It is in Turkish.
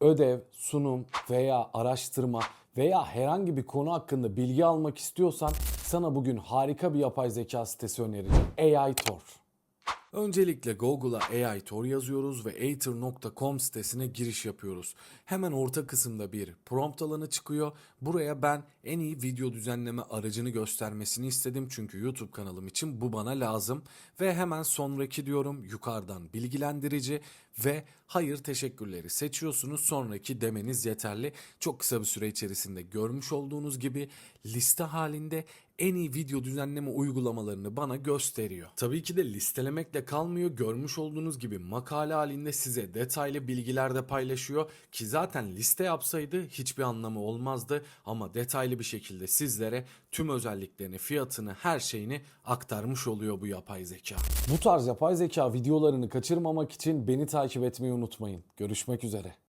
Ödev, sunum veya araştırma veya herhangi bir konu hakkında bilgi almak istiyorsan sana bugün harika bir yapay zeka sitesi önereceğim. AI Tor. Öncelikle Google'a AI Tor yazıyoruz ve aether.com sitesine giriş yapıyoruz. Hemen orta kısımda bir prompt alanı çıkıyor. Buraya ben en iyi video düzenleme aracını göstermesini istedim çünkü YouTube kanalım için bu bana lazım. Ve hemen sonraki diyorum yukarıdan bilgilendirici ve hayır teşekkürleri seçiyorsunuz. Sonraki demeniz yeterli. Çok kısa bir süre içerisinde görmüş olduğunuz gibi liste halinde en iyi video düzenleme uygulamalarını bana gösteriyor. Tabii ki de listelemekle kalmıyor. Görmüş olduğunuz gibi makale halinde size detaylı bilgiler de paylaşıyor ki zaten liste yapsaydı hiçbir anlamı olmazdı ama detaylı bir şekilde sizlere tüm özelliklerini, fiyatını, her şeyini aktarmış oluyor bu yapay zeka. Bu tarz yapay zeka videolarını kaçırmamak için beni takip etmeyi unutmayın. Görüşmek üzere.